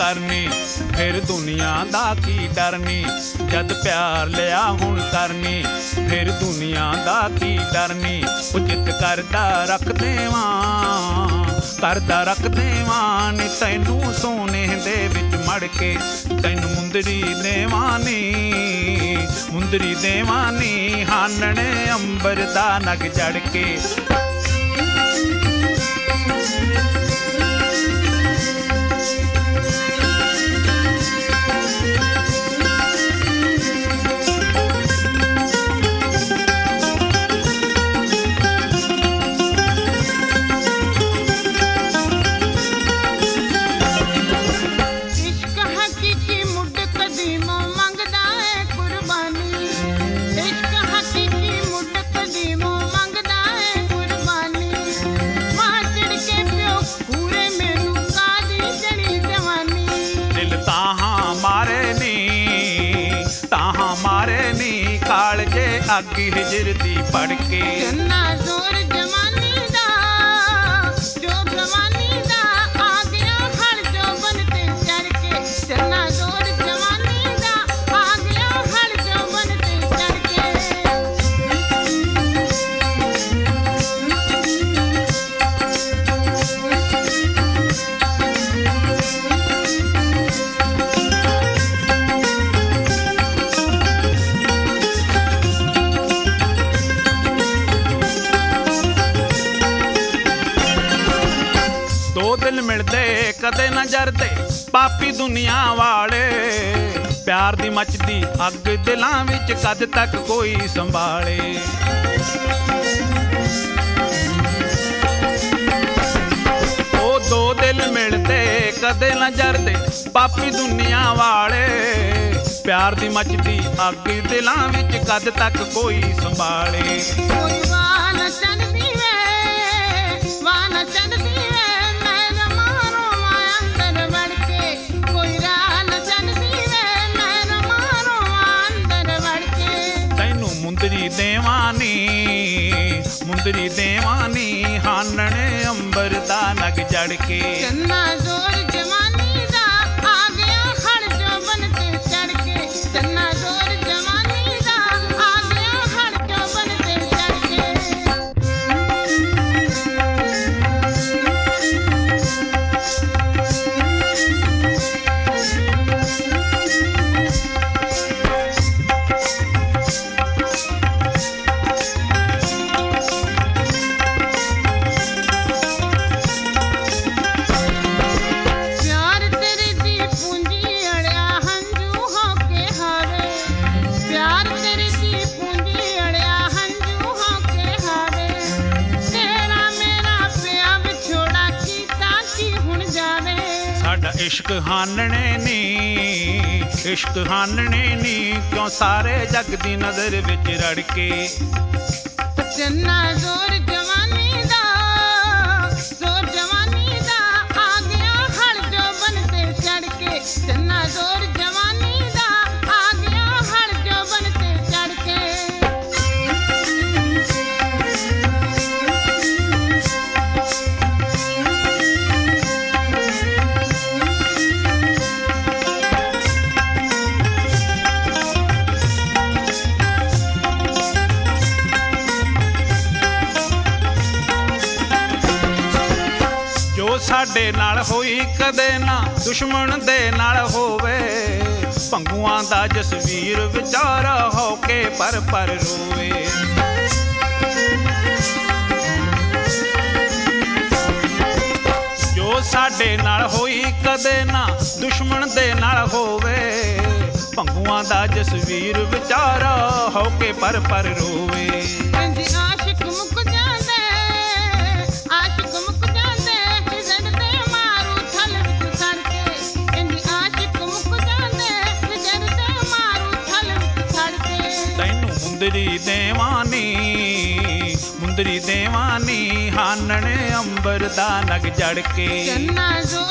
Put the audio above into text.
ਕਰਨੀ, ਫਿਰ ਦੁਨੀਆ ਦਾ ਕੀ ਡਰਨੀ? ਜਦ ਪਿਆਰ ਲਿਆ ਹੁਣ ਕਰਨੀ, ਫਿਰ ਦੁਨੀਆ ਦਾ ਕੀ ਡਰਨੀ? ਉਚਿਤ ਕਰਦਾ ਰੱਖ ਦੇਵਾਂ, ਕਰਦਾ ਰੱਖ ਦੇਵਾਂ ਨੀ ਤੈਨੂੰ ਸੋਨੇ ਦੇ ਵਿੱਚ ਮੜ ਕੇ। ਤੈਨੂੰ ਮੁੰਦਰੀ ਦੇਵਾਨੀ ਮੁੰਦਰੀ ਦੇਵਾਨੀ ਹਾਨਣੇ ਅੰਬਰ ਦਾ ਨਗ ਜੜ ਕੇ। ਕਾਲਜੇ ਹਿਜਰ ਦੀ ਪੜ ਕੇ ਕਦੇ ਨਾ ਜਰਦੇ ਪਾਪੀ ਦੁਨੀਆ ਵਾਲੇ। ਪਿਆਰ ਦੀ ਮੱਚਦੀ ਅੱਗ ਦਿਲਾਂ ਵਿੱਚ ਕਦ ਤੱਕ ਕੋਈ ਸੰਭਾਲੇ। ਉਹ ਦੋ ਦਿਲ ਮਿਲਦੇ ਕਦੇ ਨਾ ਜਰਦੇ ਪਾਪੀ ਦੁਨੀਆ ਵਾਲੇ। ਪਿਆਰ ਦੀ ਮੱਚਦੀ ਅੱਗ ਦਿਲਾਂ ਵਿੱਚ ਕਦ ਤੱਕ ਕੋਈ ਸੰਭਾਲੇ। ਮੁੰਦਰੀ ਦੇਵਾਨੀ ਮੁੰਦਰੀ ਦੇਵਾਨੀ ਹਾਨਣੇ ਅੰਬਰ ਦਾ ਨਗ ਜੜ ਕੇ। ਚੰਨਾ ਜ਼ੋਰ ਇਸ਼ਕ ਹਾਨਣੇ ਨੀ, ਇਸ਼ਕ ਹਾਨਣੇ ਨੀ, ਕਿਉਂ ਸਾਰੇ ਜਗ ਦੀ ਨਜ਼ਰ ਵਿੱਚ ਰੜ ਕੇ ਚੰਨਾ ਜ਼ੋਰ ਸਾਡੇ ਨਾਲ ਹੋਈ ਕਦੇ ਨਾ, ਦੁਸ਼ਮਣ ਦੇ ਨਾਲ ਹੋਵੇ। ਭੰਗੂਆਂ ਦਾ ਜਸਵੀਰ ਵਿਚਾਰਾ ਹੋ ਕੇ ਪਰ ਪਰ ਰੋਵੇ। ਜੋ ਸਾਡੇ ਨਾਲ ਹੋਈ ਕਦੇ ਨਾ, ਦੁਸ਼ਮਣ ਦੇ ਨਾਲ ਹੋਵੇ। ਭੰਗੂਆਂ ਦਾ ਜਸਵੀਰ ਵਿਚਾਰਾ ਹੋ ਕੇ ਪਰ ਪਰ ਰੋਵੇ। ਮੁੰਦਰੀ ਦੇਵਾਨੀ ਮੁੰਦਰੀ ਦੇਵਾਨੀ ਹਾਨਣੇ ਅੰਬਰ ਦਾ ਨਗ ਜੜ ਕੇ। ਚੰਨਾ ਜ਼ੋਰ